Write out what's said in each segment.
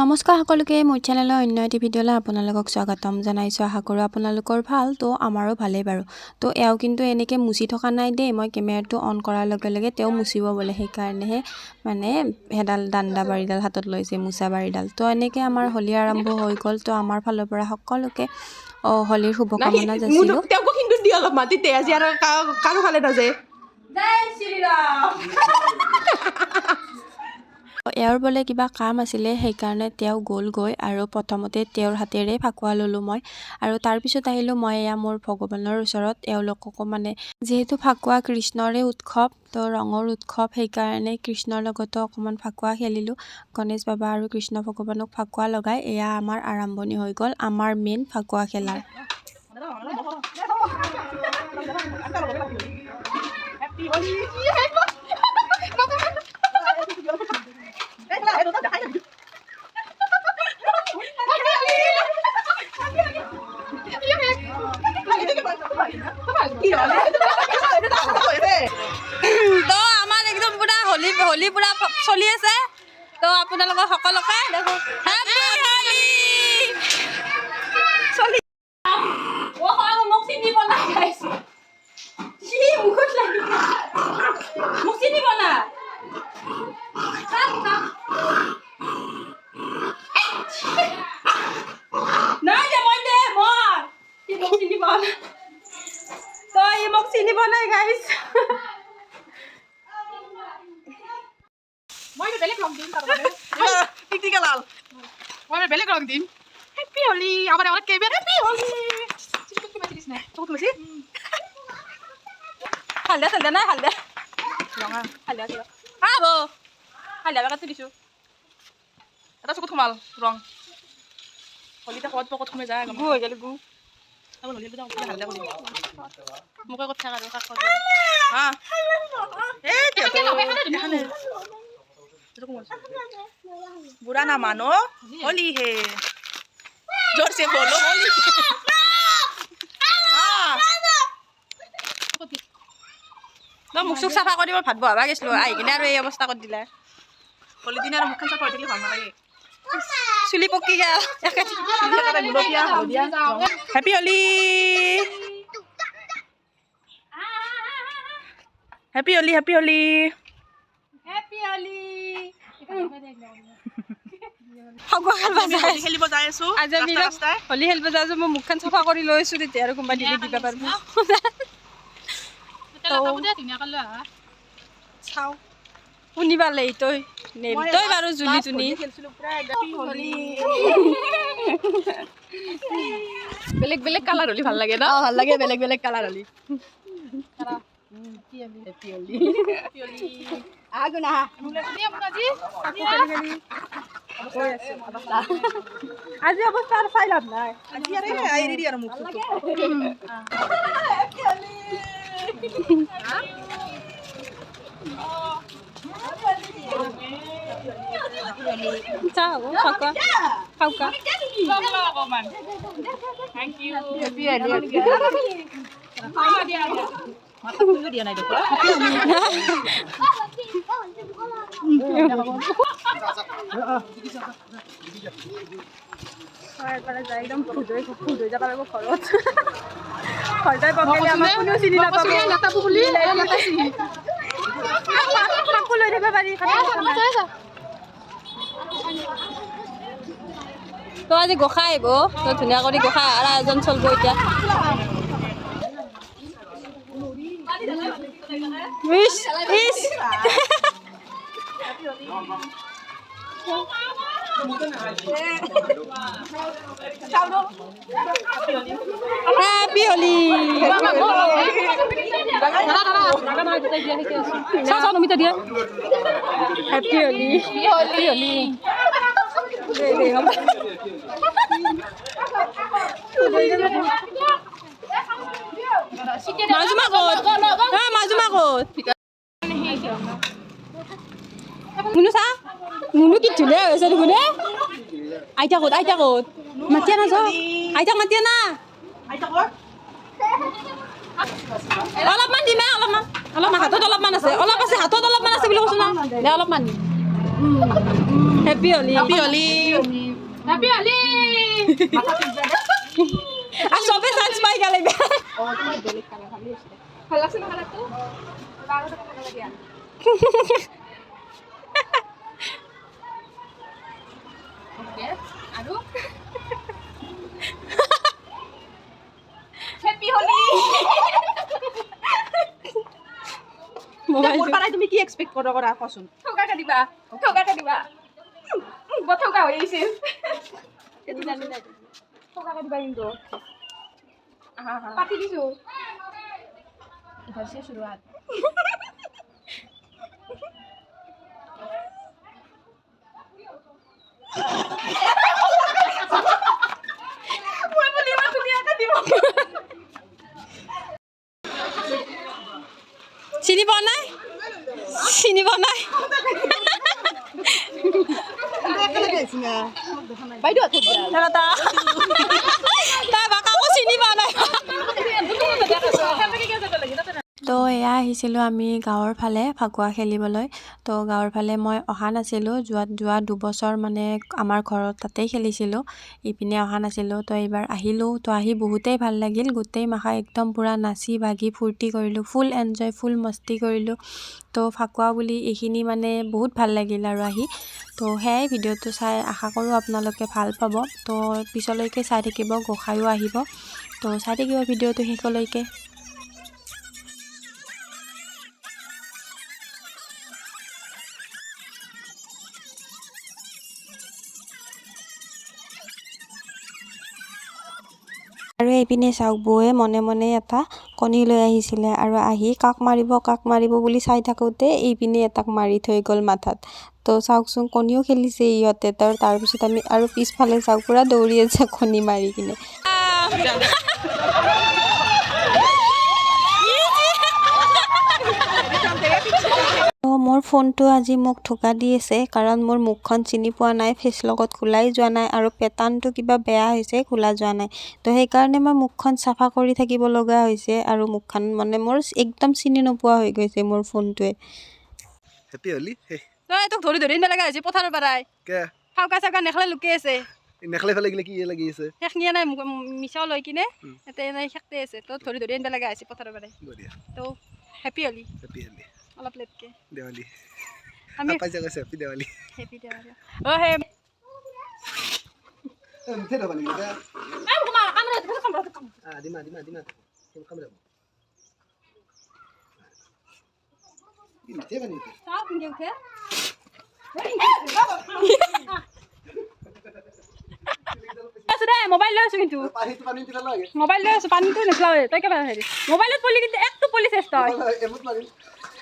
নমস্কাৰ সকলোকে মোৰ চেনেলৰ অন্য এটি ভিডিঅ'লৈ আপোনালোকক স্বাগতম জনাইছোঁ। আশা কৰোঁ আপোনালোকৰ ভাল তো আমাৰো ভালেই বাৰু। তো এওঁ কিন্তু এনেকৈ মুচি থকা নাই দেই মই কেমেৰাটো অন কৰাৰ লগে লগে তেওঁ মুচিব বোলে সেইকাৰণেহে মানে সেইডাল দাণ্ডা বাৰীডাল হাতত লৈছে মোচা বাৰীডাল। তো এনেকৈ আমাৰ হোলী আৰম্ভ হৈ গ'ল তো আমাৰ ফালৰ পৰা সকলোকে অঁ হোলীৰ শুভকামনা যাচিলোঁ। তেওঁকো কিন্তু দি অলপ মাতি তে আজি আৰু কা- কাৰো ফালে নাযায়। এওঁৰ বোলে কিবা কাম আছিলে সেইকাৰণে তেওঁ গ'লগৈ আৰু প্ৰথমতে তেওঁৰ হাতেৰে ফাকুৱা ল'লোঁ মই আৰু তাৰপিছত আহিলোঁ মই এয়া মোৰ ভগৱানৰ ওচৰত এওঁলোককো মানে যিহেতু ফাকুৱা কৃষ্ণৰে উৎসৱ তো ৰঙৰ উৎসৱ সেইকাৰণে কৃষ্ণৰ লগতো অকণমান ফাকুৱা খেলিলোঁ গণেশ বাবা আৰু কৃষ্ণ ভগৱানক ফাকুৱা লগাই এয়া আমাৰ আৰম্ভণি হৈ গ'ল আমাৰ মেইন ফাকুৱা খেলাৰ তো খুশি? চালদা নাই হালদা। ৰঙা হালদা কিবা আব হালদা বাগাতো দিছোঁ এটা চকুত সোমাল ৰং। হলিতে ক'ত সোমাই যায় মোকে কথা আৰু কাক হা? বুঢ়া নামানো হলি হে জোৰছে বলো তই মুখ চুখ চাফা কৰি ভাত বহাবা গৈছিলোঁ। আহি কিনে আৰু এই অৱস্থা কৰি দিলা। হোলি দিনা আৰু মুখখন চাফা হৈ থাকিলে ভালো নালাগে। চুলি পকি গেল। Happy Holi happy Holi happy Holi Holi খেলবা যাই খেলিব যাই আছো মই মুখখন চাফা কৰি লৈ আছো তেতিয়া আৰু কোনোবা দিলে দিবা পাৰিব চাওঁ। শুনিবা লেই তই নেল তই বাৰু জুলি তুনি বেলেগ বেলেগ কালাৰ হ'লে ভালো লাগে ন? ভালো লাগে বেলেগ বেলেগ কালাৰ হ'লি। আজি? অৱস্থা আৰু চাই লাভ নাই। আজি আৰু এই এৰি দি আৰু মুখ চাওঁ ফাকুৱা ফাকুৱা দিয়া নাই দেখো একদম ফুট হৈ ফুট হৈ যাব লাগিব ঘৰত ঘৰ যাই পকালে আমাক কোনেও চিনি নাপাব কাকো লৈ থাকিব পাৰি তই আজি গোসাই আহিব তই ধুনীয়া কৰি গোসাই আৰু এজন চলিব এতিয়া। ইছ ইছ হ্যাপি হোলি চাও চাও নমিতা দিয়া হ্যাপি হোলি হ্যাপি হোলি মাজুমা ক'ত হা মাজুমা ক'ত মুনু চা Ngono ki jelek wis rene. Aja kut, aja kut. Mati ana so. Aja mati ana. Aja kut. Mandi mah, olop mah. Eh? Olop mah hatut olop mana sih? Olop pasti hatut olop mana sih bilang sana. Le olop mandi. Ya, Happy Oli. Happy Oli. Happy Oli. Ah, sobe sans pai kali be. Oh, itu boleh kalau kami. Kalau sana kalau tuh. কৰা কৰা কচোন। ঠৌকা কাটিবা ঠৌকা কাটিবা। বৰ ঠৌকা হৈ আহিছিল ঠৌকা দিবা কিন্তু। পাতি দিছো। হৈছে শুৰুৱাত বাইদেউ তাই এয়া আহিছিলোঁ আমি গাঁৱৰ ফালে ফাকুৱা খেলিবলৈ। তো গাঁৱৰ ফালে মই অহা নাছিলোঁ। যোৱা যোৱা দুবছৰ মানে আমাৰ ঘৰত তাতেই খেলিছিলোঁ। ইপিনে অহা নাছিলোঁ। তো এইবাৰ আহিলোঁ। তো আহি বহুতেই ভাল লাগিল। গোটেই মাখা একদম পূৰা নাচি বাগি ফূৰ্তি কৰিলোঁ। ফুল এনজয় ফুল মস্তি কৰিলোঁ। তো ফাকুৱা বুলি এইখিনি মানে বহুত ভাল লাগিল আৰু আহি। তো সেয়াই ভিডিঅ'টো চাই আশা কৰোঁ আপোনালোকে ভাল পাব। তো পিছলৈকে চাই থাকিব গোসাঁইও আহিব। তো চাই থাকিব ভিডিঅ'টো শেষলৈকে। এইপিনে চাওক বৌয়ে মনে মনে এটা কণী লৈ আহিছিলে আৰু আহি কাক মাৰিব কাক মাৰিব বুলি চাই থাকোঁতে এইপিনে এটাক মাৰি থৈ গ'ল মাথাত। তো চাওকচোন কণীও খেলিছে ইহঁতে। তাৰ তাৰপিছত আমি আৰু পিছফালে চাওক পূৰা দৌৰি আছে কণী মাৰি কিনে তো মোৰ ফোনটো আজি মোক ঠোকা দি আছে কাৰণ মোৰ মুখখন চিনি পোৱা নাই ফেচ লগত খোলাই যোৱা নাই আৰু পেটাৰ্ণটো কিবা বেয়া হৈছে খোলা যোৱা নাই। তো সেইকাৰণে মই মুখখন চাফা কৰি থাকিব লগা হৈছে আৰু মুখখন মানে মোৰ একদম চিনি নোপোৱা হৈ গৈছে মোৰ ফোনটোৱে। হেপী হলি? তই তোক ধৰি ধৰি নেলাগা হৈছে পথাৰৰ পৰাই। কে? ফাউকা চাউকা নেখলাই লুকি আছে। এই মেখেলা ফেলে গিলে কি লাগি আছে? শেষনিয়া নাই মিছাও লৈ কিনে। ইয়াতে এনেই শেষতে আছে। তো ধৰি ধৰি আনিব লগা হৈছে পথাৰৰ পৰাই। তো হেপী হলি। হেপী হলি। অলপ লেটকে। দেৱালী। আমি পাইছা কৈছে হেপী দেৱালী. হেপী দেৱালী। অ' হে মোবাইল মোবাইল লৈ আছো পানীটো নেখলাওঁ তই হেৰি। মোবাইলত পলি কিন্তু একটো পলি চেষ্টা তই।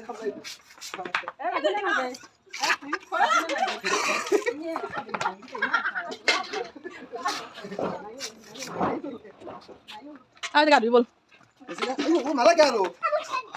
কাষত গেলি আহ। হে পানী পৰলি দিছে এটা পানী বোকা পানী মাৰিবি কি কওঁ আৰু গা ধুই বল ও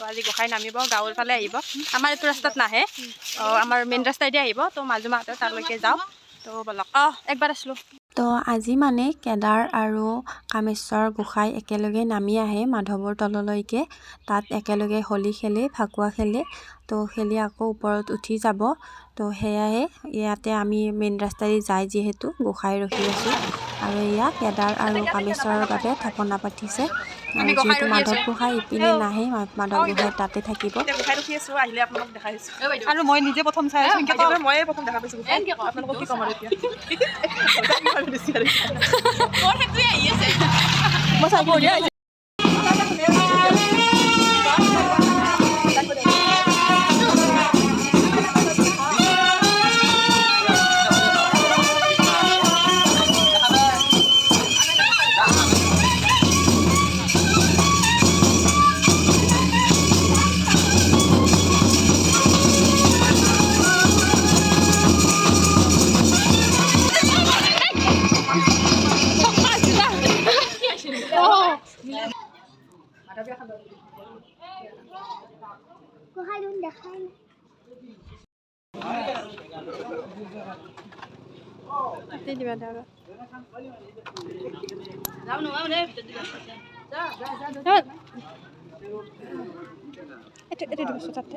তো আজি গোসাঁই নামিব গাঁৱৰ ফালে আহিব। আমাৰ এইটো ৰাস্তাত নাহে। আমাৰ মেইন ৰাস্তাইদি আহিব। তো মাজু মাহঁতেও তালৈকে যাওঁ। তো ব'লক। অঁ একবাৰ আছিলোঁ। তো আজি মানে কেদাৰ আৰু কামেশ্বৰ গোসাঁই একেলগে নামি আহে মাধৱৰ তললৈকে। তাত একেলগে হোলী খেলি ফাকুৱা খেলি। তো খেলি আকৌ ওপৰত উঠি যাব তো সেয়াহে ইয়াতে আমি মেইন ৰাস্তাৰে যাই যিহেতু গোসাঁই ৰখি আছোঁ আৰু এয়া কেদাৰ আৰু কামেশ্বৰৰ বাবে থাপনা পাতিছে আৰু যিহেতু মাধৱ। গোসাঁই ইপিনে। নাহে মাধৱ গোসাঁই তাতে থাকিব। আৰু মই নিজে প্ৰথম চাই আছো এনকে কিন্তু ময়ে প্ৰথম দেখা পাইছো গোসাঁই। এনকে কওঁ। আপোনালোকক কি ক'ম আৰু এতিয়া ভাবি দিছি আৰু। মোৰ সেইটোৱে আহি আছে মই চাই এটা এটা যে মাথা দিছ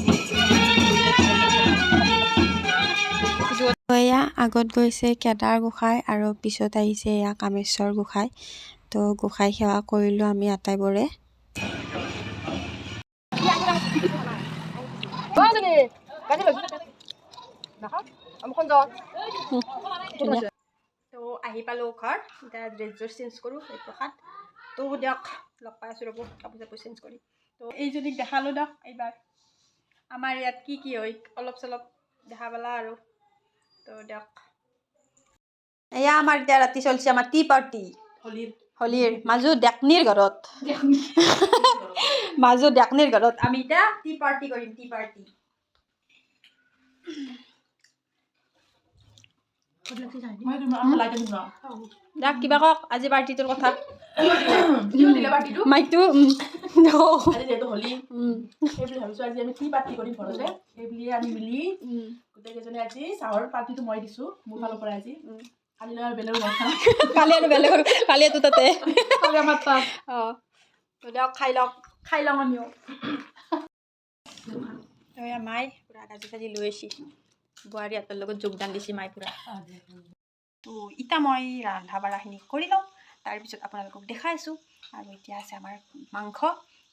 আগত গৈছে কেদাৰ গোসাঁই আৰু পিছত আহিছে এয়া কামেশ্বৰ গোসাঁই। তো গোসাঁই সেৱা কৰিলোঁ আমি আটাইবোৰে। তো আহি পালোঁ ঘৰ। এতিয়া ড্ৰেছযোৰ চেঞ্জ কৰোঁ প্ৰসাদ। তো দিয়ক লগ পাই আছোঁ ৰ'ব কাপোৰ চাপোৰ চেঞ্জ কৰি। তো এইজনীক দেখালোঁ দিয়ক এইবাৰ। আমাৰ ইয়াত কি কি হয় অলপ চলপ দেখা পালা আৰু। তো এয়া আমাৰ এতিয়া ৰাতি চলিছে আমাৰ টি পাৰ্টি হলিৰ। মাজু ডেকনিৰ ঘৰত। মাজু ডেকনিৰ ঘৰত। আমি এতিয়া টি পাৰ্টি কৰিম টি পাৰ্টি। দাক কিবা কওক আজি পাৰ্টিটোৰ কথা। মাইকটো। আজি যিহেতু হোলী, সেই আজি আমি টি পাৰ্টি কৰিম ঘৰতে সেই বুলিয়ে আমি মিলি উম, আজি চাহৰ পাৰ্টিটো মই দিছো মোৰ ফালৰ পৰা আজি। কালিলৈ আৰু বেলেগ কালি আৰু বেলেগ কালি এইটো তাতে আমাৰ তাত। অঁ। দিয়ক খাই লওক। খাই লওঁ আমিও। মাই পূৰা কাজি চাজি লৈ আহিছি বোৱাৰীহঁতৰ লগত যোগদান দিছে মাই পূৰা। তো ইটা মই ৰন্ধা বাঢ়াখিনি কৰি লওঁ। তাৰপিছত আপোনালোকক দেখাই আছোঁ। আৰু এতিয়া আছে আমাৰ মাংস।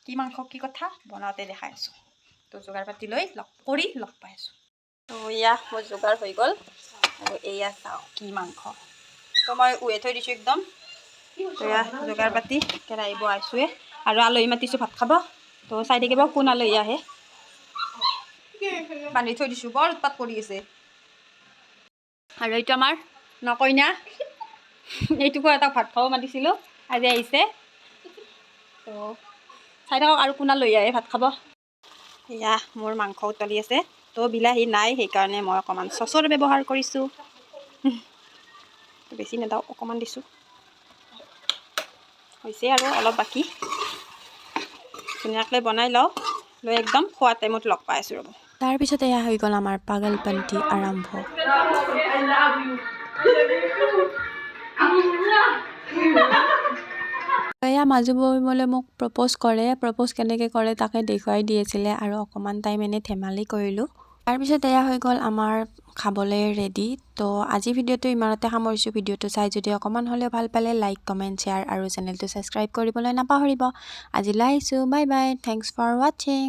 কি মাংস কি কথা? বনাওঁতে দেখাই আছোঁ। তো যোগাৰ পাতি লৈ লগ কৰি লগ পাই আছোঁ। এয়া মোৰ যোগাৰ হৈ গ'ল। আৰু এয়া চাওঁ কি মাংস। তো মই উৱে থৈ দিছোঁ একদম। এয়া যোগাৰ পাতি কেৰাহী বহাইছোঁৱে আৰু আলহী মাতিছোঁ ভাত খাব। তো চাই থাকিব কোন আলহী আহে। বান্ধি থৈ দিছোঁ। বৰ উৎপাত কৰি আছে। আৰু এইটো আমাৰ নকইনা। এইটোকো এটা ভাত খাব মাতিছিলোঁ। আজি আহিছে। তো চাই থাকক আৰু কোনা লৈ আহে ভাত খাব? এয়া মোৰ মাংস উতলি আছে। তো বিলাহী নাই সেইকাৰণে মই অকণমান চচৰ ব্যৱহাৰ কৰিছোঁ। তো বেছি নেদাওঁ অকণমান দিছোঁ। হৈছে আৰু অলপ বাকী। ধুনীয়াকৈ বনাই লওঁ। লৈ একদম খোৱা টাইমত লগ পাই আছোঁ ৰ'ব। তাৰপিছত এয়া হৈ গ'ল আমাৰ পাগলপন্থী আৰম্ভ। এয়া মাজু বৌমলে মোক প্ৰপ'জ কৰে প্ৰপ'জ কেনেকৈ কৰে তাকে দেখুৱাই দি আছিলে আৰু অকণমান টাইম এনেই ধেমালি কৰিলোঁ। তাৰপিছত এয়া হৈ গ'ল আমাৰ খাবলৈ ৰেডি তো আজি ভিডিঅ'টো ইমানতে সামৰিছোঁ। ভিডিঅ'টো চাই যদি অকণমান হ'লেও ভাল পালে লাইক কমেণ্ট শ্বেয়াৰ আৰু চেনেলটো ছাবস্ক্ৰাইব কৰিবলৈ নাপাহৰিব। আজিলৈ আহিছোঁ। Bye bye thanks for ৱাচিং